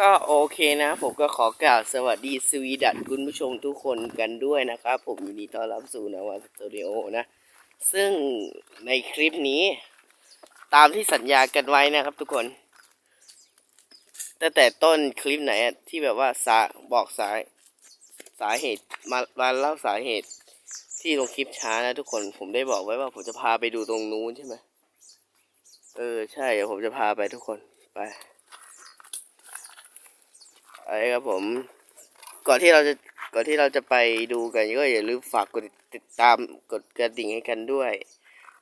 ก็โอเคนะ ผมก็ขอกล่าวสวัสดีสวีดัตคุณผู้ชมทุกคนกันด้วยนะครับ ผมยินดีต้อนรับสู่นาวาสตูดิโอนะ ซึ่งในคลิปนี้ ตามที่สัญญากันไว้นะครับทุกคนตั้งแต่ต้นคลิปไหนที่แบบว่าสาบอกสายสาเหตุมามาเล่าสาเหตุที่ลงคลิปช้านะทุกคนผมได้บอกไว้ว่าผมจะพาไปดูตรงนู้นใช่ไหมเออใช่เดี๋ยวผมจะพาไปทุกคนไป ไอ้ครับผม ก่อนที่เราจะก่อนที่เราจะไปดูกันก็อย่าลืมฝากกดติดตามกดกระดิ่งให้กันด้วย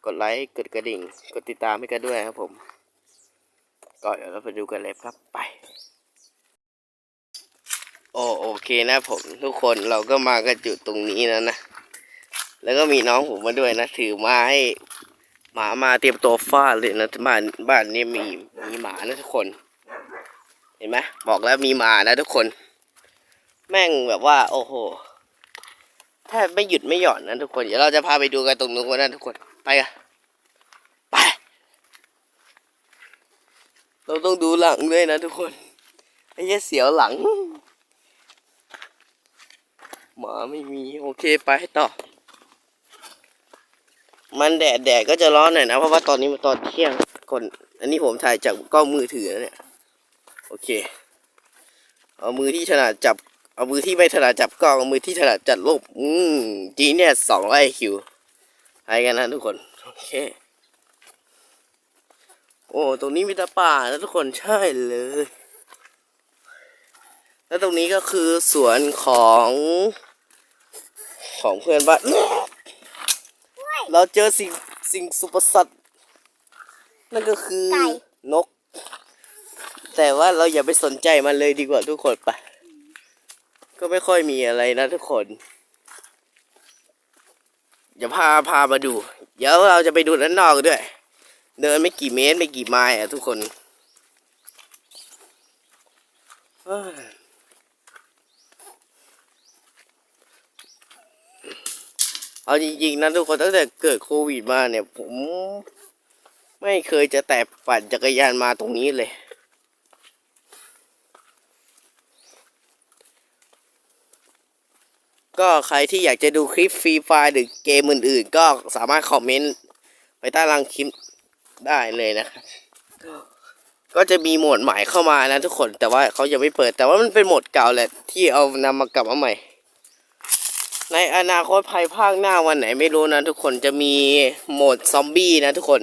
กดไลค์กดกระดิ่ง กดติดตามให้กันด้วยครับผม ก็เดี๋ยวเราไปดูกันเลยครับไปโอโอเคนะผมทุกคนเราก็มากันจุดตรงนี้แล้วนะ แล้วก็มีน้องผมมาด้วยนะ ถือมาให้หมามาเตรียมตัวฟาดเลยนะบ้านบ้านนี้มีมีหมานะทุกคน ห็นไหมบอกแล้วมีมานะทุกคน แม่งแบบว่า โอ้โหแทบไม่หยุดไม่หย่อนนะทุกคน เดี๋ยวเราจะพาไปดูกันตรงนู้นนะทุกคน ไปกันไป เราต้องดูหลังด้วยนะทุกคน ไอ้เหี้ยเสียวหลัง หมาไม่มี โอเคไปต่อ มันแดดแดดก็จะร้อนหน่อยนะ เพราะว่าตอนนี้มันตอนเที่ยงคน อันนี้ผมถ่ายจากกล้องมือถือนะเนี่ย โอเค เอามือที่ถนัดจับ เอามือที่ไม่ถนัดจับกล้อง เอามือที่ถนัดจัดรูปอืมจีเนี่ยสองร้อยคิวไปกันนะทุกคน โอเค โอ้ ตรงนี้มีแต่ป่านะทุกคนใช่เลย แล้วตรงนี้ก็คือสวนของ ของเพื่อนบ้านเราเจอสิ่งสิ่งสุปสัตว์นั่นก็คือไก่นก แต่ว่าเราอย่าไปสนใจมันเลยดีกว่าทุกคนไปก็ไม่ค่อยมีอะไรนะทุกคนอย่าพาพามาดู เดี๋ยวเราจะไปดูด้านนอกด้วย เดินไม่กี่เมตรไม่กี่ไมล์อะทุกคนเฮ้ยเอาจริงๆนะทุกคนตั้งแต่เกิดโควิดมาเนี่ย ผม ไม่เคยจะแตะปั่นจักรยานมาตรงนี้เลย ก็ใครที่อยากจะดูคลิปฟรีไฟล์หรือเกมอื่น ๆ ก็สามารถคอมเมนต์ไปใต้ล่างคลิปได้เลยนะครับก็จะมีโหมดใหม่เข้ามานะทุกคนแต่ว่าเขายังไม่เปิด แต่ว่ามันเป็นโหมดเก่าแหละที่เอานำมากลับมาใหม่ ในอนาคตภายภาคหน้าวันไหนไม่รู้นะทุกคนจะมีโหมดซอมบี้นะทุกคน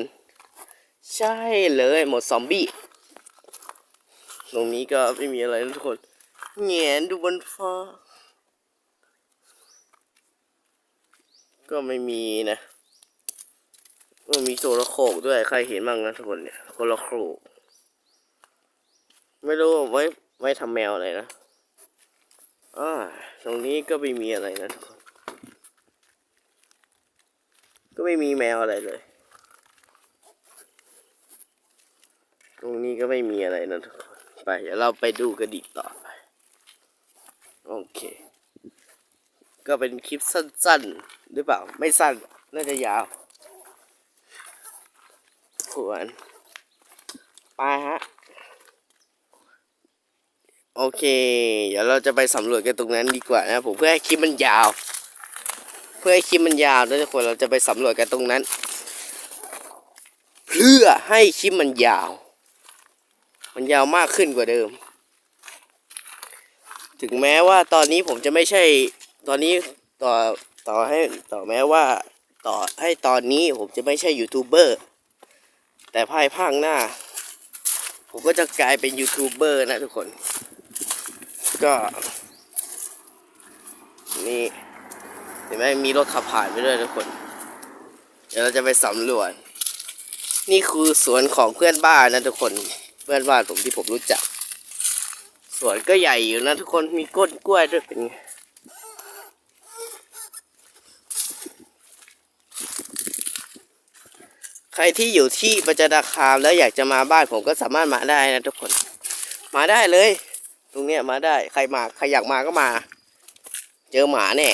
ใช่เลยโหมดซอมบี้ตรงนี้ก็ไม่มีอะไรนะทุกคนแงนดูบนฟ้า ก็ไม่มีนะก็มีโซลโคกด้วยใครเห็นบ้างนะทุกคนเนี่ยโซลโคกไม่รู้ไว้ไว้ทำแมวอะไรนะอ่าตรงนี้ก็ไม่มีอะไรนะทุกคน ก็ไม่มีแมวอะไรเลย ตรงนี้ก็ไม่มีอะไรนะทุกคน ไปเดี๋ยวเราไปดูกระดิกต่อไป โอเค ก็เป็นคลิปสั้นๆ หรือเปล่า ไม่สั้น น่าจะยาวควรไปฮะ โอเค เดี๋ยวเราจะไปสำรวจกันตรงนั้นดีกว่านะผมเพื่อให้คลิปมันยาว เพื่อให้คลิปมันยาวนะทุกคนเราจะไปสำรวจกันตรงนั้น เพื่อให้คลิปมันยาว มันยาวมากขึ้นกว่าเดิม ถึงแม้ว่าตอนนี้ผมจะไม่ใช่ ตอนนี้ต่อต่อให้ต่อแม้ว่าต่อให้ตอนนี้ผมจะไม่ใช่ยูทูบเบอร์แต่ภายภาคหน้า ผมก็จะกลายเป็นยูทูบเบอร์นะทุกคน ก็ นี่เห็นไหมมีรถขับผ่านไปด้วยทุกคน เดี๋ยวเราจะไปสำรวจ นี่คือสวนของเพื่อนบ้านนะทุกคน เพื่อนบ้านผมที่ผมรู้จัก สวนก็ใหญ่อยู่นะทุกคน มีก้นกล้วยด้วยเป็นไง ใค รที่อยู่ที่ประจันตคามแล้วอยากจะมาบ้านผมก็สามารถมาได้นะทุกคน มาได้เลย ตรงเนี้ยมาได้ใครมาใครอยากมาก็มา เจอหมาแน่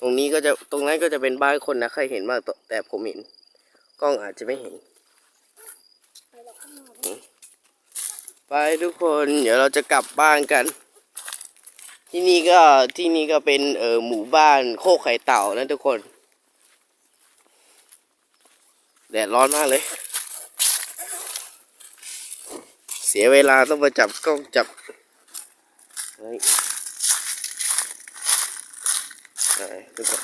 ตรงนี้ก็จะตรงนั้นก็จะเป็นบ้านคนนะใครเห็นบ้างแต่แต่ผมเห็นกล้องอาจจะไม่เห็น ไปทุกคนเดี๋ยวเราจะกลับบ้านกัน ที่นี่ก็ที่นี่ก็เป็นเออหมู่บ้านโคกไข่เต่านะทุกคน แดดร้อนมากเลย เสียเวลาต้องมาจับกล้องจับเฮ้ยไหนทุกคน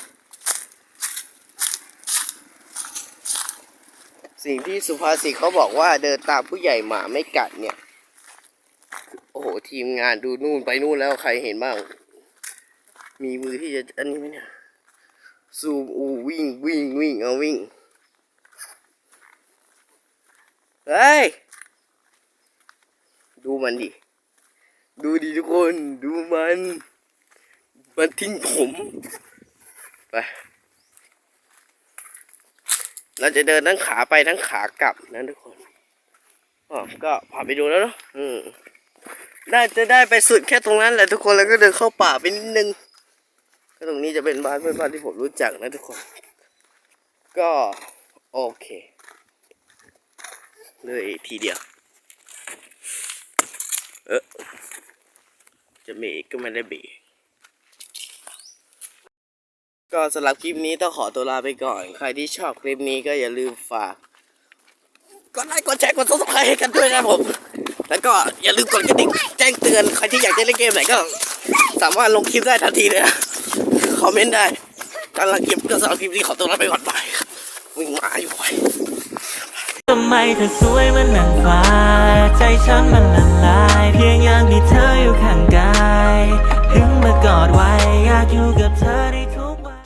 สิ่งที่สุภาษิตเขาบอกว่าเดินตามผู้ใหญ่หมาไม่กัดเนี่ย โอ้โห ทีมงานดูนู่นไปนู่นแล้วใครเห็นบ้าง มีมือที่จะอันนี้ไหมเนี่ยซูมอูวิ่งวิ่งวิ่งเอาวิ่ง เฮ้ย ดูมันดิ ดูดิทุกคน ดูมัน มันทิ้งผม ไป เราจะเดินทั้งขาไปทั้งขากลับนะทุกคนอ๋อก็ผ่านไปดูแล้วเนาะ อืมน่าจะได้ไปสุดแค่ตรงนั้นแหละทุกคนแล้วก็เดินเข้าป่าไปนิดนึง ก็ตรงนี้จะเป็นบ้านเพื่อนบ้านที่ผมรู้จักนะทุกคน ก็โอเค เลยทีเดียว เออจะเบรกก็ไม่ได้เบรกก็สำหรับคลิปนี้ต้องขอตัวลาไปก่อน ใครที่ชอบคลิปนี้ก็อย่าลืมฝาก กดไลค์กดแชร์กดซับสไครต์ให้กันด้วยนะผม แล้วก็อย่าลืมกดกระดิ่งแจ้งเตือนใครที่อยากจะเล่นเกมไหนก็ สามารถลงคลิปได้ทันทีเลยนะคอมเมนต์ได้กำลังคลิปก็สำหรับคลิปนี้ขอตัวลาไปก่อนไปวิ่งมาอยู่ไป ทำ ไมเธอสวยเหมือนนางฟ้า ใจฉันมันละลาย เพียงอยากมีเธออยู่ข้างกาย ถึงมากอดไว้อยากอยู่กับเธอ